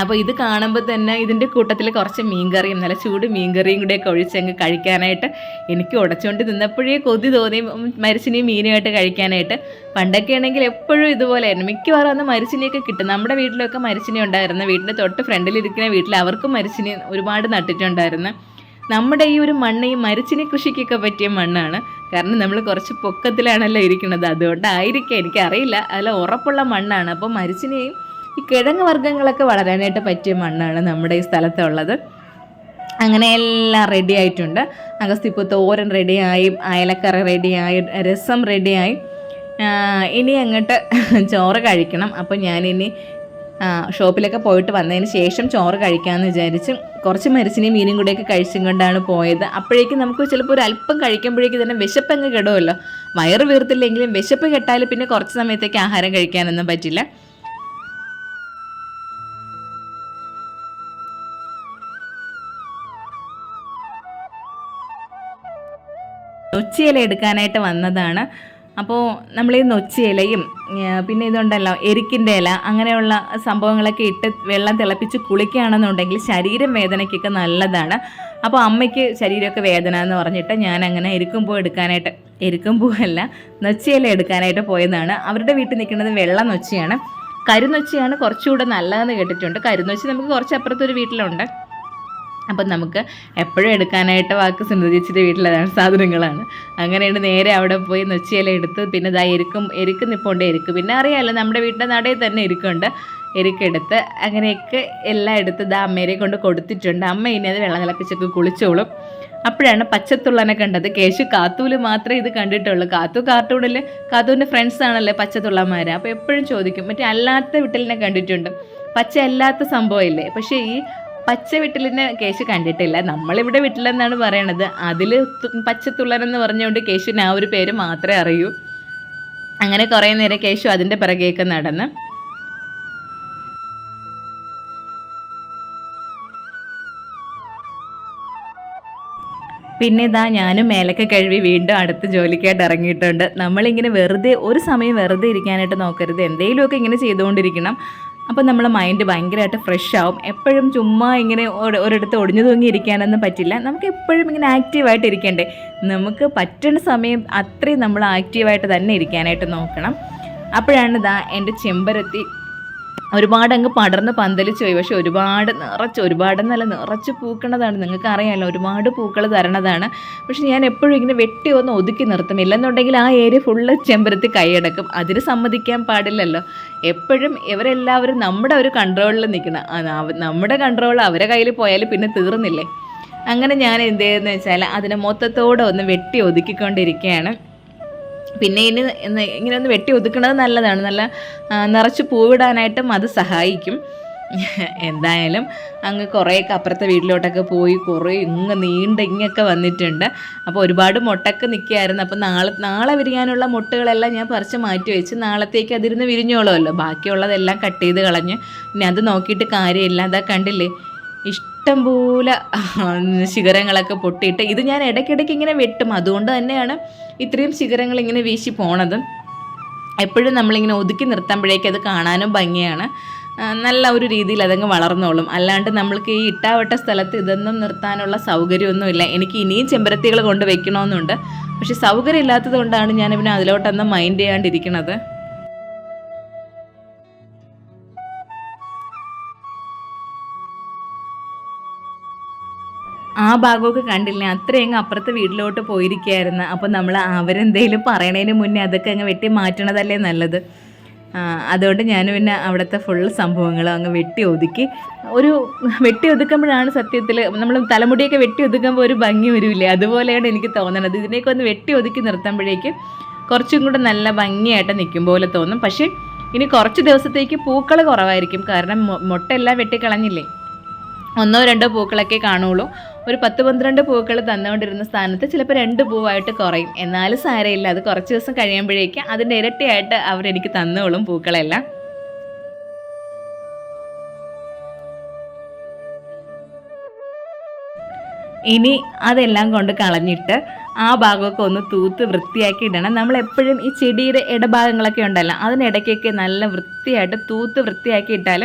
അപ്പോൾ ഇത് കാണുമ്പോൾ തന്നെ ഇതിന്റെ കൂട്ടത്തിൽ കുറച്ച് മീൻകറിയും നല്ല ചൂട് മീൻകറിയും കൂടെയൊക്കെ ഒഴിച്ചങ്ങ് കഴിക്കാനായിട്ട് എനിക്ക് ഉടച്ചുകൊണ്ട് നിന്നപ്പോഴേ കൊതി തോന്നി. മരിച്ചിനെയും മീനുമായിട്ട് കഴിക്കാനായിട്ട്. പണ്ടൊക്കെ ആണെങ്കിൽ എപ്പോഴും ഇതുപോലെയായിരുന്നു മിക്കവാറും അന്ന് മരിച്ചിനെയൊക്കെ കിട്ടും. നമ്മുടെ വീട്ടിലൊക്കെ മരിച്ചിനെ ഉണ്ടായിരുന്നു. വീടിന്റെ തൊട്ട് ഫ്രണ്ടിലിരിക്കുന്ന വീട്ടിൽ അവർക്കും മരിച്ചിനെ ഒരുപാട് നട്ടിട്ടുണ്ടായിരുന്നു. നമ്മുടെ ഈ ഒരു മണ്ണ് ഈ മരിച്ചിനെ കൃഷിക്കൊക്കെ പറ്റിയ മണ്ണാണ്. കാരണം നമ്മൾ കുറച്ച് പൊക്കത്തിലാണല്ലോ ഇരിക്കുന്നത്. അതുകൊണ്ടായിരിക്കാം. എനിക്കറിയില്ല. അതിൽ ഉറപ്പുള്ള മണ്ണാണ്. അപ്പോൾ മരിച്ചിനെയും കിഴങ്ങ് വർഗങ്ങളൊക്കെ വളരാനായിട്ട് പറ്റിയ മണ്ണാണ് നമ്മുടെ ഈ സ്ഥലത്തുള്ളത്. അങ്ങനെ എല്ലാം റെഡി ആയിട്ടുണ്ട്. അഗസ്തിപ്പൂ തോരൻ റെഡിയായി അയലക്കറി റെഡിയായി രസം റെഡിയായി ഇനി അങ്ങോട്ട് ചോറ് കഴിക്കണം. അപ്പോൾ ഞാനിനി ഷോപ്പിലൊക്കെ പോയിട്ട് വന്നതിന് ശേഷം ചോറ് കഴിക്കാമെന്ന് വിചാരിച്ച് കുറച്ച് മരിച്ചിനെയും മീനും കൂടെയൊക്കെ കഴിച്ചും കൊണ്ടാണ് പോയത്. അപ്പോഴേക്കും നമുക്ക് ചിലപ്പോൾ ഒരു അല്പം കഴിക്കുമ്പോഴേക്കും തന്നെ വിശപ്പങ്ങ് കെടുമല്ലോ വയറ് വീർത്തില്ലെങ്കിലും വിശപ്പ് കെട്ടാൽ പിന്നെ കുറച്ച് സമയത്തേക്ക് ആഹാരം കഴിക്കാനൊന്നും പറ്റില്ല. നൊച്ചിയില എടുക്കാനായിട്ട് വന്നതാണ്. അപ്പോൾ നമ്മൾ ഈ നൊച്ചിയിലയും പിന്നെ ഇതുണ്ടല്ലോ എരിക്കിന്റെ ഇല അങ്ങനെയുള്ള സംഭവങ്ങളൊക്കെ ഇട്ട് വെള്ളം തിളപ്പിച്ച് കുളിക്കുകയാണെന്നുണ്ടെങ്കിൽ ശരീരം വേദനയ്ക്കൊക്കെ നല്ലതാണ്. അപ്പോൾ അമ്മയ്ക്ക് ശരീരമൊക്കെ വേദന എന്ന് പറഞ്ഞിട്ട് ഞാൻ അങ്ങനെ എരിക്കും പൂ എടുക്കാനായിട്ട് എരിക്കും പൂവല്ല നൊച്ചിയില എടുക്കാനായിട്ട് പോയതാണ്. അവരുടെ വീട്ടിൽ നിൽക്കുന്നത് വെള്ള നൊച്ചിയാണ്. കരുനൊച്ചിയാണ് കുറച്ചുകൂടെ നല്ലതെന്ന് കേട്ടിട്ടുണ്ട്. കരുനൊച്ചി നമുക്ക് കുറച്ച് അപ്പുറത്തൊരു വീട്ടിലുണ്ട്. അപ്പം നമുക്ക് എപ്പോഴും എടുക്കാനായിട്ട് വാക്ക് സിന്ധുജിച്ചിന്റെ വീട്ടിലതാണ് സാധനങ്ങളാണ്. അങ്ങനെയാണ് നേരെ അവിടെ പോയി നൊച്ചിയില എടുത്ത് പിന്നെ ഇതാ എരിക്കും എരിക്ക് നിപ്പോണ്ട് എരിക്ക്. പിന്നെ അറിയാമല്ലോ നമ്മുടെ വീട്ടിന്റെ നടയിൽ തന്നെ എരിക്കുണ്ട്. എരിക്കെടുത്ത് അങ്ങനെയൊക്കെ എല്ലാം എടുത്ത് ഇതാ അമ്മേരെ കൊണ്ട് കൊടുത്തിട്ടുണ്ട്. അമ്മ ഇനി അത് വെള്ളം തിളപ്പിച്ചൊക്കെ കുളിച്ചോളും. അപ്പോഴാണ് പച്ചത്തുള്ളനെ കണ്ടത്. കേശു കാത്തൂൽ മാത്രമേ ഇത് കണ്ടിട്ടുള്ളൂ. കാത്തു കാർട്ടൂണിൽ കാത്തൂന്റെ ഫ്രണ്ട്സ് ആണല്ലേ പച്ചത്തുള്ളമാർ അപ്പോൾ എപ്പോഴും ചോദിക്കും മറ്റേ അല്ലാത്ത വിട്ടലിനെ കണ്ടിട്ടുണ്ട്. പച്ച അല്ലാത്ത സംഭവമില്ലേ പക്ഷേ ഈ പച്ച വിട്ടലിനെ കേശു കണ്ടിട്ടില്ല. നമ്മളിവിടെ വിട്ടിലെന്നാണ് പറയണത്. അതിൽ പച്ച എന്ന് പറഞ്ഞുകൊണ്ട് കേശുവിന് ആ ഒരു പേര് മാത്രമേ അറിയൂ. അങ്ങനെ കുറേ നേരം കേശു അതിന്റെ പിറകെയൊക്കെ നടന്ന് പിന്നെ ഇതാ ഞാനും മേലൊക്കെ കഴുകി വീണ്ടും അടുത്ത ജോലിക്കായിട്ട് ഇറങ്ങിയിട്ടുണ്ട്. നമ്മളിങ്ങനെ വെറുതെ ഒരു സമയം വെറുതെ ഇരിക്കാനായിട്ട് നോക്കരുത്. എന്തെങ്കിലുമൊക്കെ ഇങ്ങനെ ചെയ്തുകൊണ്ടിരിക്കണം. അപ്പോൾ നമ്മളെ മൈൻഡ് ഭയങ്കരമായിട്ട് ഫ്രഷ് ആവും. എപ്പോഴും ചുമ്മാ ഇങ്ങനെ ഒരു- ഒരിടത്ത് ഒടിഞ്ഞു തൂങ്ങി ഇരിക്കാനൊന്നും പറ്റില്ല. നമുക്ക് എപ്പോഴും ഇങ്ങനെ ആക്റ്റീവായിട്ട് ഇരിക്കണ്ടേ? നമുക്ക് പറ്റുന്ന സമയം അത്രയും നമ്മൾ ആക്റ്റീവായിട്ട് തന്നെ ഇരിക്കാനായിട്ട് നോക്കണം. അപ്പോഴാണ് ഇതാ എന്റെ ചെമ്പരത്തി ഒരുപാട് അങ്ങ് പടർന്ന് പന്തലിച്ച് പോയി. പക്ഷെ ഒരുപാട് നിറച്ച് ഒരുപാട് നല്ല നിറച്ച് പൂക്കണതാണ് നിങ്ങൾക്ക് അറിയാമല്ലോ ഒരുപാട് പൂക്കൾ തരണതാണ്. പക്ഷെ ഞാൻ എപ്പോഴും ഇങ്ങനെ വെട്ടി ഒന്ന് ഒതുക്കി നിർത്തും. ഇല്ലെന്നുണ്ടെങ്കിൽ ആ ഏരിയ ഫുള്ള് ചെമ്പരത്തി കൈയടക്കും. അതിന് സമ്മതിക്കാൻ പാടില്ലല്ലോ. എപ്പോഴും ഇവരെല്ലാവരും നമ്മുടെ ഒരു കൺട്രോളിൽ നിൽക്കണം. നമ്മുടെ കൺട്രോൾ അവരെ കയ്യിൽ പോയാൽ പിന്നെ തീർന്നില്ലേ? അങ്ങനെ ഞാൻ എന്ത് ചെയ്യുന്നതെന്ന് വെച്ചാൽ അതിനെ മൊത്തത്തോടെ ഒന്ന് വെട്ടി ഒതുക്കിക്കൊണ്ടിരിക്കുകയാണ്. പിന്നെ ഇനി ഇങ്ങനെ ഒന്ന് വെട്ടി ഒതുക്കുന്നത് നല്ലതാണ്. നല്ല നിറച്ച് പൂവിടാനായിട്ടും അത് സഹായിക്കും. എന്തായാലും അങ്ങ് കുറേയൊക്കെ അപ്പുറത്തെ വീട്ടിലോട്ടൊക്കെ പോയി കുറേ ഇങ്ങ് നീണ്ട ഇങ്ങൊക്കെ വന്നിട്ടുണ്ട്. അപ്പോൾ ഒരുപാട് മുട്ടൊക്കെ നിൽക്കുകയായിരുന്നു. അപ്പോൾ നാളെ നാളെ വിരിയാനുള്ള മുട്ടുകളെല്ലാം ഞാൻ പറിച്ച് മാറ്റി വെച്ച് നാളത്തേക്ക് അതിരുന്ന് വിരിഞ്ഞോളുമല്ലോ. ബാക്കിയുള്ളതെല്ലാം കട്ട് ചെയ്ത് കളഞ്ഞ് ഇനി അത് നോക്കിയിട്ട് കാര്യമില്ല. അതാ കണ്ടില്ലേ? ഇഷ്ടം പോലെ ശിഖരങ്ങളൊക്കെ പൊട്ടിയിട്ട് ഇത് ഞാൻ ഇടയ്ക്കിടയ്ക്ക് ഇങ്ങനെ വെട്ടും. അതുകൊണ്ട് തന്നെയാണ് ഇത്രയും ശിഖരങ്ങൾ ഇങ്ങനെ വീശി പോണത്. എപ്പോഴും നമ്മളിങ്ങനെ ഒതുക്കി നിർത്തുമ്പോഴേക്കും അത് കാണാനും ഭംഗിയാണ്. നല്ല ഒരു രീതിയിൽ അതങ്ങ് വളർന്നോളും. അല്ലാണ്ട് നമ്മൾക്ക് ഈ ഇട്ടാവട്ട സ്ഥലത്ത് ഇതൊന്നും നിർത്താനുള്ള സൗകര്യമൊന്നുമില്ല. എനിക്ക് ഇനിയും ചെമ്പരത്തികൾ കൊണ്ട് വെക്കണമെന്നുണ്ട് പക്ഷെ സൗകര്യം ഇല്ലാത്തത് കൊണ്ടാണ് ഞാൻ പിന്നെ അതിലോട്ടൊന്നും മൈൻഡ് ചെയ്യാണ്ടിരിക്കണത്. ആ ഭാഗമൊക്കെ കണ്ടില്ല? അത്രയും അങ്ങ് അപ്പുറത്തെ വീട്ടിലോട്ട് പോയിരിക്കുകയായിരുന്നു. അപ്പോൾ നമ്മൾ അവരെന്തെങ്കിലും പറയണതിന് മുന്നേ അതൊക്കെ അങ്ങ് വെട്ടി മാറ്റണതല്ലേ നല്ലത്? അതുകൊണ്ട് ഞാൻ പിന്നെ അവിടുത്തെ ഫുൾ സംഭവങ്ങളും അങ്ങ് വെട്ടി ഒതുക്കി. ഒരു വെട്ടി ഒതുക്കുമ്പോഴാണ് സത്യത്തിൽ നമ്മൾ തലമുടിയൊക്കെ വെട്ടി ഒതുക്കുമ്പോൾ ഒരു ഭംഗി വരില്ലേ? അതുപോലെയാണ് എനിക്ക് തോന്നണത്. ഇതിനെയൊക്കെ ഒന്ന് വെട്ടി ഒതുക്കി നിർത്തുമ്പോഴേക്കും കുറച്ചും കൂടെ നല്ല ഭംഗിയായിട്ട് നിൽക്കും പോലെ തോന്നും. പക്ഷേ ഇനി കുറച്ച് ദിവസത്തേക്ക് പൂക്കൾ കുറവായിരിക്കും. കാരണം മൊട്ടെല്ലാം വെട്ടിക്കളഞ്ഞില്ലേ? ഒന്നോ രണ്ടോ പൂക്കളൊക്കെ കാണുള്ളൂ. ഒരു പത്ത് പന്ത്രണ്ട് പൂക്കൾ തന്നുകൊണ്ടിരുന്ന സ്ഥാനത്ത് ചിലപ്പോൾ രണ്ട് പൂവായിട്ട് കുറയും. എന്നാലും സാരയില്ല അത് കുറച്ച് ദിവസം കഴിയുമ്പോഴേക്ക് അതിന്റെ ഇരട്ടിയായിട്ട് അവരെനിക്ക് തന്നോളും പൂക്കളെല്ലാം. ഇനി അതെല്ലാം കൊണ്ട് കളഞ്ഞിട്ട് ആ ഭാഗമൊക്കെ ഒന്ന് തൂത്ത് വൃത്തിയാക്കി ഇടണം. നമ്മൾ എപ്പോഴും ഈ ചെടിയുടെ ഇടഭാഗങ്ങളൊക്കെ ഉണ്ടല്ലോ അതിനിടയ്ക്കൊക്കെ നല്ല വൃത്തിയായിട്ട് തൂത്ത് വൃത്തിയാക്കി ഇട്ടാൽ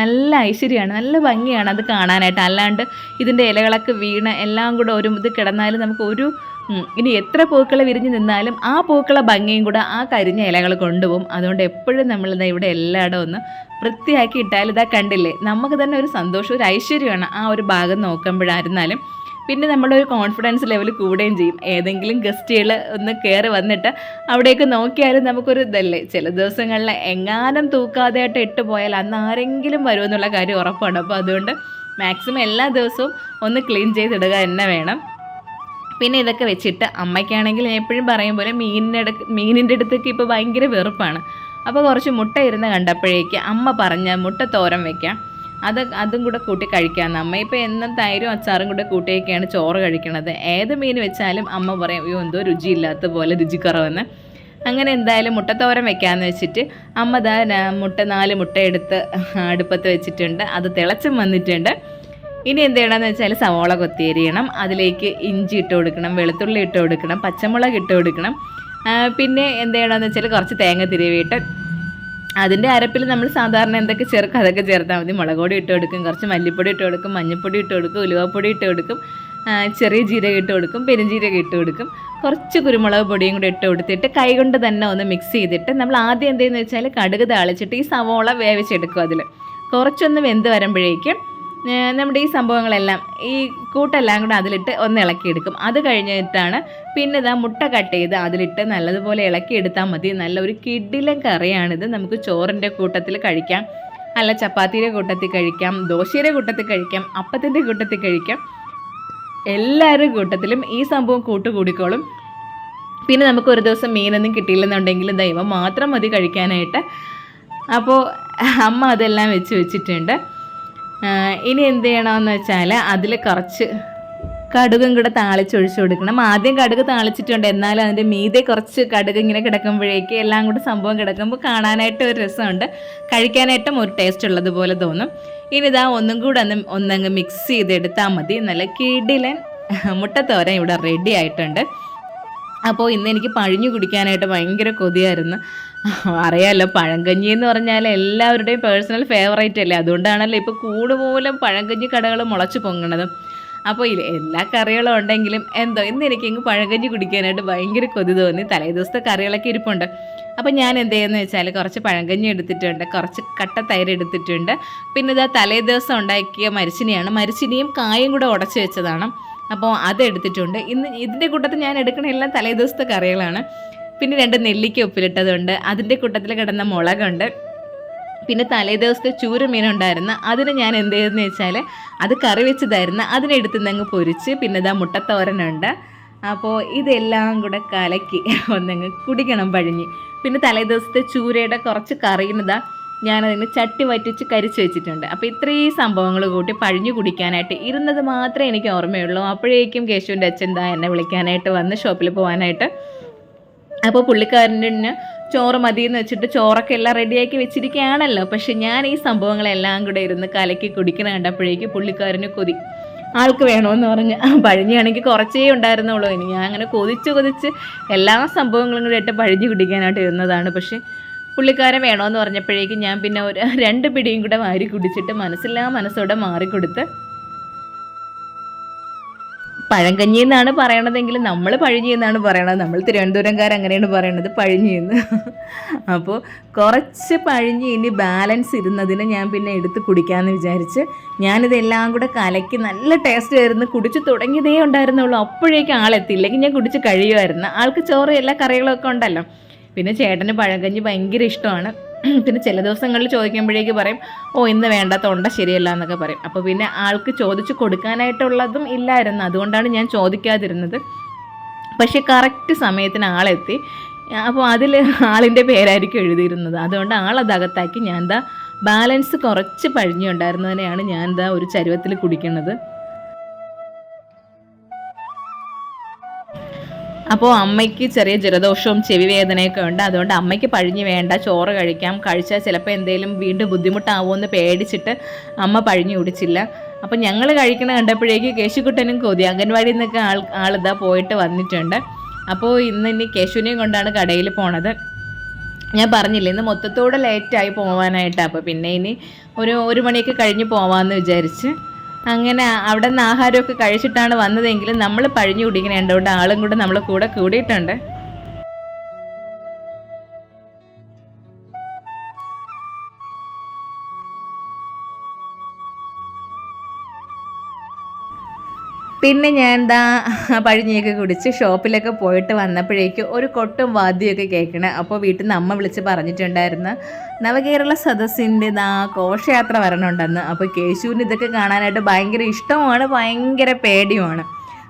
നല്ല ഐശ്വര്യമാണ് നല്ല ഭംഗിയാണ് അത് കാണാനായിട്ട്. അല്ലാണ്ട് ഇതിന്റെ ഇലകളൊക്കെ വീണ് എല്ലാം കൂടെ ഒരു ഇത് കിടന്നാലും നമുക്ക് ഒരു ഇനി എത്ര പൂക്കൾ വിരിഞ്ഞ് നിന്നാലും ആ പൂക്കളെ ഭംഗിയും കൂടെ ആ കരിഞ്ഞ ഇലകൾ കൊണ്ടുപോകും. അതുകൊണ്ട് എപ്പോഴും നമ്മൾ ഇവിടെ എല്ലായിടവും ഒന്ന് വൃത്തിയാക്കി ഇട്ടാൽ ഇതാ കണ്ടില്ലേ? നമുക്ക് തന്നെ ഒരു സന്തോഷം ഒരു ഐശ്വര്യമാണ് ആ ഒരു ഭാഗം നോക്കുമ്പോഴായിരുന്നാലും. പിന്നെ നമ്മുടെ ഒരു കോൺഫിഡൻസ് ലെവൽ കൂടുകയും ചെയ്യും. ഏതെങ്കിലും ഗസ്റ്റുകൾ ഒന്ന് കയറി വന്നിട്ട് അവിടേക്ക് നോക്കിയാലും നമുക്കൊരു ഇതല്ലേ? ചില ദിവസങ്ങളിൽ എങ്ങാനും തൂക്കാതെയായിട്ട് ഇട്ട് പോയാൽ അന്ന് ആരെങ്കിലും വരുമെന്നുള്ള കാര്യം ഉറപ്പാണ്. അപ്പോൾ അതുകൊണ്ട് മാക്സിമം എല്ലാ ദിവസവും ഒന്ന് ക്ലീൻ ചെയ്തിടുക തന്നെ വേണം. പിന്നെ ഇതൊക്കെ വെച്ചിട്ട് അമ്മയ്ക്കാണെങ്കിൽ എപ്പോഴും പറയും പോലെ മീനിന്റെ അടുക്ക് മീനിന്റെ അടുത്തേക്ക് ഇപ്പോൾ ഭയങ്കര വെറുപ്പാണ്. അപ്പോൾ കുറച്ച് മുട്ട ഇരുന്ന് കണ്ടപ്പോഴേക്ക് അമ്മ പറഞ്ഞ മുട്ട തോരൻ വെക്കാം. അത് അതും കൂടെ കൂട്ടി കഴിക്കാമെന്ന് അമ്മ ഇപ്പോൾ എന്നും തൈരും അച്ചാറും കൂടെ കൂട്ടിയൊക്കെയാണ് ചോറ് കഴിക്കണത്. ഏത് മീൻ വെച്ചാലും അമ്മ പറയും അയ്യോ എന്തോ രുചിയില്ലാത്ത പോലെ രുചിക്കുറവെന്ന്. അങ്ങനെ എന്തായാലും മുട്ടത്തോരൻ വെക്കാമെന്ന് വെച്ചിട്ട് അമ്മ ദാ മുട്ട നാല് മുട്ട എടുത്ത് അടുപ്പത്ത് വെച്ചിട്ടുണ്ട്. അത് തിളച്ചും വന്നിട്ടുണ്ട്. ഇനി എന്ത് ചെയ്യണമെന്ന് വെച്ചാൽ സവോള കൊത്തിയരിയണം. അതിലേക്ക് ഇഞ്ചി ഇട്ട് കൊടുക്കണം വെളുത്തുള്ളി ഇട്ട് കൊടുക്കണം പച്ചമുളക് ഇട്ട് കൊടുക്കണം. പിന്നെ എന്ത് ചെയ്യണമെന്ന് വെച്ചാൽ കുറച്ച് തേങ്ങ തിരുവിയിട്ട് അതിന്റെ അരപ്പിൽ നമ്മൾ സാധാരണ എന്തൊക്കെ ചേർക്കും? അതൊക്കെ ചേർത്താൽ മതി. മുളക് പൊടി ഇട്ട് കൊടുക്കും കുറച്ച് മല്ലിപ്പൊടി ഇട്ട് കൊടുക്കും മഞ്ഞൾപ്പൊടി ഇട്ട് കൊടുക്കും ഉലുവപ്പൊടി ഇട്ട് കൊടുക്കും ചെറിയ ജീരക ഇട്ട് കൊടുക്കും പെരുംജീരകം ഇട്ട് കൊടുക്കും കുറച്ച് കുരുമുളക് പൊടിയും കൂടി ഇട്ട് കൊടുത്തിട്ട് കൈകൊണ്ട് തന്നെ ഒന്ന് മിക്സ് ചെയ്തിട്ട് നമ്മൾ ആദ്യം എന്തെന്ന് വെച്ചാൽ കടുക് താളിച്ചിട്ട് ഈ സവോള വേവിച്ചെടുക്കും അതിൽ കുറച്ചൊന്ന് വെന്ത് വരുമ്പോഴേക്കും നമ്മുടെ ഈ സംഭവങ്ങളെല്ലാം ഈ കൂട്ടെല്ലാം കൂടെ അതിലിട്ട് ഒന്ന് ഇളക്കിയെടുക്കും. അത് കഴിഞ്ഞിട്ടാണ് പിന്നെ ഇതാ മുട്ട കട്ട് ചെയ്ത് അതിലിട്ട് നല്ലതുപോലെ ഇളക്കിയെടുത്താൽ മതി. നല്ല ഒരു കിഡിലൻ കറിയാണിത്. നമുക്ക് ചോറിന്റെ കൂട്ടത്തിൽ കഴിക്കാം. അല്ല ചപ്പാത്തിയുടെ കൂട്ടത്തിൽ കഴിക്കാം ദോശയുടെ കൂട്ടത്തിൽ കഴിക്കാം അപ്പത്തിന്റെ കൂട്ടത്തിൽ കഴിക്കാം. എല്ലാവരുടെ കൂട്ടത്തിലും ഈ സംഭവം കൂട്ടുകൂടിക്കോളും. പിന്നെ നമുക്ക് ഒരു ദിവസം മീനൊന്നും കിട്ടിയില്ലെന്നുണ്ടെങ്കിൽ ദൈവം മാത്രം മതി കഴിക്കാനായിട്ട്. അപ്പോൾ അമ്മ അതെല്ലാം വെച്ച് വെച്ചിട്ടുണ്ട്. ഇനി എന്ത് ചെയ്യണമെന്ന് വെച്ചാൽ അതിൽ കുറച്ച് കടുകും കൂടെ താളിച്ചൊഴിച്ച് കൊടുക്കണം. ആദ്യം കടുക് താളിച്ചിട്ടുണ്ട്. എന്നാലും അതിന്റെ മീതെ കുറച്ച് കടുക് ഇങ്ങനെ കിടക്കുമ്പോഴേക്ക് എല്ലാം കൂടെ സംഭവം കിടക്കുമ്പോൾ കാണാനായിട്ട് ഒരു രസമുണ്ട്. കഴിക്കാനായിട്ടും ഒരു ടേസ്റ്റ് ഉള്ളതുപോലെ തോന്നും. ഇനി ഇതാ ഒന്നും കൂടെ ഒന്ന് ഒന്നങ്ങ് മിക്സ് ചെയ്തെടുത്താൽ മതി. നല്ല കിടിലൻ മുട്ടത്തോരൻ ഇവിടെ റെഡി ആയിട്ടുണ്ട്. അപ്പോൾ ഇന്ന് എനിക്ക് പഴിഞ്ഞു കുടിക്കാനായിട്ട് ഭയങ്കര കൊതിയായിരുന്നു. അറിയാമല്ലോ പഴങ്കഞ്ഞി എന്ന് പറഞ്ഞാൽ എല്ലാവരുടെയും പേഴ്സണൽ ഫേവറേറ്റ് അല്ലേ? അതുകൊണ്ടാണല്ലോ ഇപ്പോൾ കൂടുമൂലം പഴങ്കഞ്ഞി കടകൾ മുളച്ച് പൊങ്ങണത്. അപ്പോൾ ഇല്ല എല്ലാ കറികളും ഉണ്ടെങ്കിലും എന്തോ ഇന്ന് എനിക്ക് ഇങ്ങ് പഴങ്കഞ്ഞി കുടിക്കാനായിട്ട് ഭയങ്കര കൊതി തോന്നി. തലേ ദിവസത്തെ കറികളൊക്കെ ഇരിപ്പുണ്ട്. അപ്പോൾ ഞാൻ എന്ത് ചെയ്യുന്നത് വെച്ചാൽ കുറച്ച് പഴങ്കഞ്ഞി എടുത്തിട്ടുണ്ട് കുറച്ച് കട്ട തൈര് എടുത്തിട്ടുണ്ട്. പിന്നെ ഇതാ തലേ ദിവസം ഉണ്ടാക്കിയ മരിച്ചിനിയാണ്. മരിച്ചിനിയും കായും കൂടെ ഉടച്ചു വെച്ചതാണ്. അപ്പോൾ അത് എടുത്തിട്ടുണ്ട്. ഇന്ന് ഇതിന്റെ കൂട്ടത്തിൽ ഞാൻ എടുക്കണ എല്ലാം തലേ ദിവസത്തെ കറികളാണ്. പിന്നെ രണ്ട് നെല്ലിക്ക ഉപ്പിലിട്ടതുണ്ട്. അതിന്റെ കൂട്ടത്തിൽ കിടന്ന മുളകുണ്ട്. പിന്നെ തലേ ദിവസത്തെ ചൂര മീനുണ്ടായിരുന്നു അതിന് ഞാൻ എന്ത് ചെയ്തെന്ന് വെച്ചാൽ അത് കറി വെച്ചതായിരുന്നു. അതിനെടുത്ത് അങ്ങ് പൊരിച്ച് പിന്നെ ഇതാ മുട്ടത്തോരനുണ്ട്. അപ്പോൾ ഇതെല്ലാം കൂടെ കലക്കി ഒന്നങ്ങ് കുടിക്കണം പഴിഞ്ഞ്. പിന്നെ തലേ ദിവസത്തെ ചൂരയുടെ കുറച്ച് കറിയുന്നതാ ഞാനതിന് ചട്ടി വറ്റിച്ച് കരിച്ച് വെച്ചിട്ടുണ്ട്. അപ്പോൾ ഇത്രയും സംഭവങ്ങൾ കൂട്ടി പഴിഞ്ഞു കുടിക്കാനായിട്ട് ഇരുന്നത് മാത്രമേ എനിക്ക് ഓർമ്മയുള്ളൂ. അപ്പോഴേക്കും കേശുവിന്റെ അച്ഛൻ ദാ എന്നെ വിളിക്കാനായിട്ട് വന്ന് ഷോപ്പിൽ പോകാനായിട്ട് അപ്പോൾ പുള്ളിക്കാരന്റെ ചോറ് മതി എന്ന് വെച്ചിട്ട് ചോറൊക്കെ എല്ലാം റെഡിയാക്കി വെച്ചിരിക്കുകയാണല്ലോ. പക്ഷെ ഞാൻ ഈ സംഭവങ്ങളെല്ലാം കൂടെ ഇരുന്ന് കലക്കി കുടിക്കണ കണ്ടപ്പോഴേക്ക് പുള്ളിക്കാരന് കൊതി. ആൾക്ക് വേണമെന്ന് പറഞ്ഞ്. പഴിഞ്ഞാണെങ്കിൽ കുറച്ചേ ഉണ്ടായിരുന്നുള്ളൂ. ഇനി ഞാൻ അങ്ങനെ കൊതിച്ച് കൊതിച്ച് എല്ലാ സംഭവങ്ങളും കൂടെ ഇട്ട് പഴിഞ്ഞ് കുടിക്കാനായിട്ട് ഇരുന്നതാണ്. പക്ഷേ പുള്ളിക്കാരൻ വേണമെന്ന് പറഞ്ഞപ്പോഴേക്കും ഞാൻ പിന്നെ ഒരു രണ്ട് പിടിയും കൂടെ വാരി കുടിച്ചിട്ട് മനസ്സില്ലാ മനസ്സോടെ മാറിക്കൊടുത്ത് പഴങ്കഞ്ഞി എന്നാണ് പറയണതെങ്കിൽ നമ്മൾ പഴിഞ്ഞി എന്നാണ് പറയണത്. നമ്മൾ തിരുവനന്തപുരംകാർ അങ്ങനെയാണ് പറയണത് പഴിഞ്ഞി എന്ന്. അപ്പോൾ കുറച്ച് പഴിഞ്ഞി ഇനി ബാലൻസ് ഇരുന്നതിന് ഞാൻ പിന്നെ എടുത്ത് കുടിക്കാമെന്ന് വിചാരിച്ച് ഞാനിതെല്ലാം കൂടെ കലക്കി നല്ല ടേസ്റ്റ് ആയിരുന്നു. കുടിച്ച് തുടങ്ങിയതേ ഉണ്ടായിരുന്നുള്ളൂ. അപ്പോഴേക്കും ആളെത്തിയില്ലെങ്കിൽ ഞാൻ കുടിച്ച് കഴിയുമായിരുന്നു. ആൾക്ക് ചോറ് എല്ലാ കറികളൊക്കെ ഉണ്ടല്ലോ. പിന്നെ ചേട്ടന് പഴങ്കഞ്ഞി ഭയങ്കര ഇഷ്ടമാണ്. പിന്നെ ചില ദിവസങ്ങളിൽ ചോദിക്കുമ്പോഴേക്ക് പറയും ഓ ഇന്ന് വേണ്ട തൊണ്ട ശരിയല്ല എന്നൊക്കെ പറയും. അപ്പോൾ പിന്നെ ആൾക്ക് ചോദിച്ച് കൊടുക്കാനായിട്ടുള്ളതും ഇല്ലായിരുന്നു. അതുകൊണ്ടാണ് ഞാൻ ചോദിക്കാതിരുന്നത്. പക്ഷേ കറക്റ്റ് സമയത്തിന് ആളെത്തി. അപ്പോൾ അതിൽ ആളിന്റെ പേരായിരിക്കും എഴുതിയിരുന്നത്. അതുകൊണ്ട് ആളത് അകത്താക്കി. ഞാൻ എന്താ ബാലൻസ് കുറച്ച് പഴിഞ്ഞുണ്ടായിരുന്നതിനെയാണ് ഞാൻ എന്താ ഒരു ചരുവത്തിൽ കുടിക്കുന്നത്. അപ്പോൾ അമ്മയ്ക്ക് ചെറിയ ജലദോഷവും ചെവി വേദനയൊക്കെ ഉണ്ട്. അതുകൊണ്ട് അമ്മയ്ക്ക് പഴിഞ്ഞ് വേണ്ട ചോറ് കഴിക്കാം. കഴിച്ചാൽ ചിലപ്പോൾ എന്തെങ്കിലും വീണ്ടും ബുദ്ധിമുട്ടാവുമെന്ന് പേടിച്ചിട്ട് അമ്മ പഴിഞ്ഞു കുടിച്ചില്ല. അപ്പോൾ ഞങ്ങൾ കഴിക്കണ കണ്ടപ്പോഴേക്ക് കേശുക്കുട്ടനും കൊതി. അംഗൻവാടിയിൽ നിന്നൊക്കെ ആൾ ആളിതാ പോയിട്ട് വന്നിട്ടുണ്ട്. അപ്പോൾ ഇന്ന് ഇനി കേശുവിനെയും കൊണ്ടാണ് കടയിൽ പോണത്. ഞാൻ പറഞ്ഞില്ല ഇന്ന് മൊത്തത്തോടെ ലേറ്റായി പോകാനായിട്ടാണ് അപ്പോൾ പിന്നെ ഇനി ഒരു ഒരു മണിയൊക്കെ കഴിഞ്ഞ് പോവാമെന്ന് വിചാരിച്ച്. അങ്ങനെ അവിടെ നിന്ന് ആഹാരമൊക്കെ കഴിച്ചിട്ടാണ് വന്നതെങ്കിലും നമ്മൾ പഴിഞ്ഞു കുടിക്കണേണ്ടതുകൊണ്ട് ആളും കൂടെ നമ്മളെ കൂടെ കൂടിയിട്ടുണ്ട്. പിന്നെ ഞാൻ എന്താ പഴിഞ്ഞൊക്കെ കുടിച്ച് ഷോപ്പിലൊക്കെ പോയിട്ട് വന്നപ്പോഴേക്കും ഒരു കൊട്ടും വാദ്യമൊക്കെ കേൾക്കണേ. അപ്പോൾ വീട്ടിൽ നിന്ന് അമ്മ വിളിച്ച് പറഞ്ഞിട്ടുണ്ടായിരുന്നു നവകേരള സദസ്സിന്റെ ഇതാ ഘോഷയാത്ര വരണുണ്ടെന്ന്. അപ്പോൾ കേശുവിന് ഇതൊക്കെ കാണാനായിട്ട് ഭയങ്കര ഇഷ്ടമാണ് ഭയങ്കര പേടിയുമാണ്.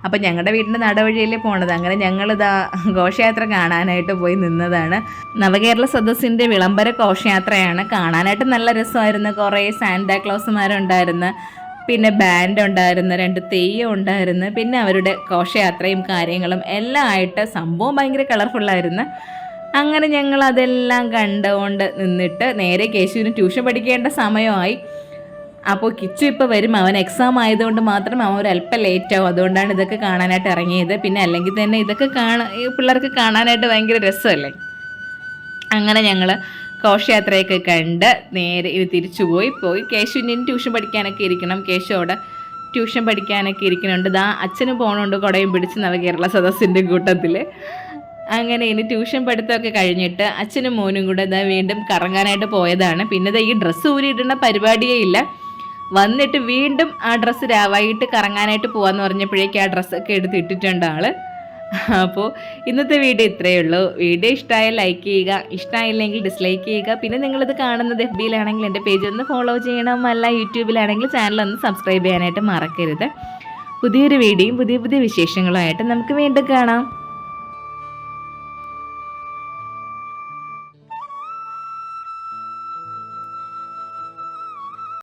അപ്പോൾ ഞങ്ങളുടെ വീടിന്റെ നടവഴിയിൽ പോണത്. അങ്ങനെ ഞങ്ങളിതാ ഘോഷയാത്ര കാണാനായിട്ട് പോയി നിന്നതാണ്. നവകേരള സദസ്സിന്റെ വിളംബര ഘോഷയാത്രയാണ് കാണാനായിട്ട് നല്ല രസമായിരുന്നു. കുറേ സാന്റാക്ലോസുമാരുണ്ടായിരുന്നു. പിന്നെ ബാൻഡ് ഉണ്ടായിരുന്നു രണ്ട് തെയ്യം ഉണ്ടായിരുന്നു പിന്നെ അവരുടെ ഘോഷയാത്രയും കാര്യങ്ങളും എല്ലാം ആയിട്ട് സംഭവം ഭയങ്കര കളർഫുള്ളായിരുന്നു അങ്ങനെ ഞങ്ങൾ അതെല്ലാം കണ്ടുകൊണ്ട് നിന്നിട്ട് നേരെ കേശുവിന് ട്യൂഷൻ പഠിക്കേണ്ട സമയമായി. അപ്പോൾ കിച്ചു ഇപ്പോൾ വരും. അവൻ എക്സാം ആയതുകൊണ്ട് മാത്രം അവൻ ഒരു അല്പം ലേറ്റ് അതുകൊണ്ടാണ് ഇതൊക്കെ കാണാനായിട്ട് ഇറങ്ങിയത്. പിന്നെ അല്ലെങ്കിൽ തന്നെ ഇതൊക്കെ കാണാൻ ഈ പിള്ളേർക്ക് കാണാനായിട്ട് ഭയങ്കര രസമല്ലേ? അങ്ങനെ ഞങ്ങൾ ഘോഷയാത്രയൊക്കെ കണ്ട് നേരെ ഇത് തിരിച്ചുപോയി. പോയി കേശുവിന് ഇനി ട്യൂഷൻ പഠിക്കാനൊക്കെ ഇരിക്കണം. കേശു അവിടെ ട്യൂഷൻ പഠിക്കാനൊക്കെ ഇരിക്കുന്നുണ്ട്. ദാ അച്ഛന് പോകണുണ്ട് കുടയും പിടിച്ച് നവകേരള സദസ്സിന്റെ കൂട്ടത്തിൽ അങ്ങനെ ഇനി ട്യൂഷൻ പഠിത്തമൊക്കെ കഴിഞ്ഞിട്ട് അച്ഛനും മോനും കൂടെ ഇതാ വീണ്ടും കറങ്ങാനായിട്ട് പോയതാണ്. പിന്നെ ഈ ഡ്രസ്സ് ഊരിയിടുന്ന പരിപാടിയേ ഇല്ല. വന്നിട്ട് വീണ്ടും ആ ഡ്രസ്സ് രാവായിട്ട് കറങ്ങാനായിട്ട് പോകാമെന്ന് പറഞ്ഞപ്പോഴേക്കും ആ ഡ്രസ്സൊക്കെ എടുത്തിട്ടിട്ടുണ്ട് ആൾ അപ്പോൾ ഇന്നത്തെ വീഡിയോ ഇത്രയേ ഉള്ളൂ. വീഡിയോ ഇഷ്ടമായ ലൈക്ക് ചെയ്യുക ഇഷ്ടമായില്ലെങ്കിൽ ഡിസ്ലൈക്ക് ചെയ്യുക. പിന്നെ നിങ്ങളിത് കാണുന്നത് എഫ് ബിയിലാണെങ്കിൽ എന്റെ പേജ് ഒന്ന് ഫോളോ ചെയ്യണം. അല്ല യൂട്യൂബിലാണെങ്കിൽ ചാനൽ ഒന്ന് സബ്സ്ക്രൈബ് ചെയ്യാനായിട്ട് മറക്കരുത്. പുതിയൊരു വീഡിയോയും പുതിയ പുതിയ വിശേഷങ്ങളുമായിട്ട് നമുക്ക് വീണ്ടും കാണാം.